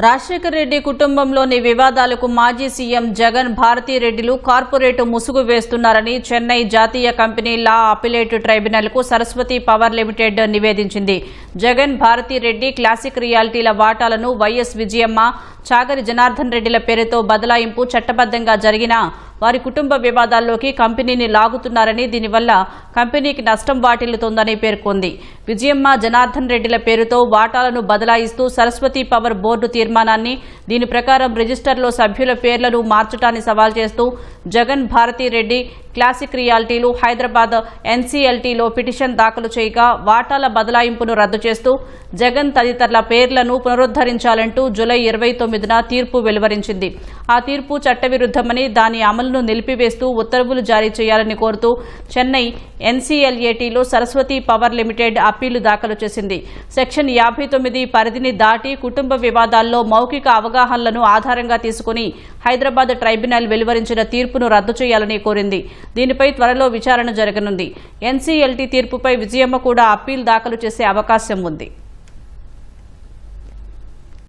రాజశేఖర్ రెడ్డి కుటుంబంలోని వివాదాలకు మాజీ సీఎం జగన్ భారతీరెడ్డిలు కార్పొరేట్ ముసుగు వేస్తున్నారని చెన్నై జాతీయ కంపెనీ లా అపిలేట్ ట్రైబ్యునల్కు సరస్వతి పవర్ లిమిటెడ్ నివేదించింది. జగన్ భారతీరెడ్డి క్లాసిక్ రియాలిటీల వాటాలను వైఎస్ విజయమ్మ చాగరి జనార్దన్ రెడ్డిల పేరుతో బదలాయింపు చట్టబద్ధంగా జరిగినా వారి కుటుంబ వివాదాల్లోకి కంపెనీని లాగుతున్నారని దీనివల్ల కంపెనీకి నష్టం వాటిల్లుతోందని పేర్కొంది. విజయమ్మ జనార్దన్ రెడ్డిల పేరుతో వాటాలను బదలాయిస్తూ సరస్వతి పవర్ బోర్డు తీర్మానాన్ని దీని ప్రకారం రిజిస్టర్లో సభ్యుల పేర్లను మార్చడాన్ని సవాల్ చేస్తూ జగన్ భారతీ రెడ్డి క్లాసిక్ రియాలిటీలు హైదరాబాద్ ఎన్సీఎల్టీలో పిటిషన్ దాఖలు చేయగా వాటాల బదలాయింపును రద్దు చేస్తూ జగన్ తదితరుల పేర్లను పునరుద్ధరించాలంటూ జూలై ఇరవై తొమ్మిదిన తీర్పు వెలువరించింది. ఆ తీర్పు చట్టవిరుద్ధమని దాని అమలును నిలిపివేస్తూ ఉత్తర్వులు జారీ చేయాలని కోరుతూ చెన్నై ఎన్సీఎల్ఏటీలో సరస్వతి పవర్ లిమిటెడ్ అప్పీలు దాఖలు చేసింది. సెక్షన్ యాభై తొమ్మిది పరిధిని దాటి కుటుంబ వివాదాల్లో మౌఖిక అవగాహనలను ఆధారంగా తీసుకుని హైదరాబాద్ ట్రైబ్యునల్ వెలువరించిన తీర్పును రద్దు చేయాలని కోరింది. దీనిపై త్వరలో విచారణ జరగనుంది. ఎన్సీఎల్టీ తీర్పుపై విజయమ్మ కూడా అప్పీల్ దాఖలు చేసే అవకాశం ఉంది.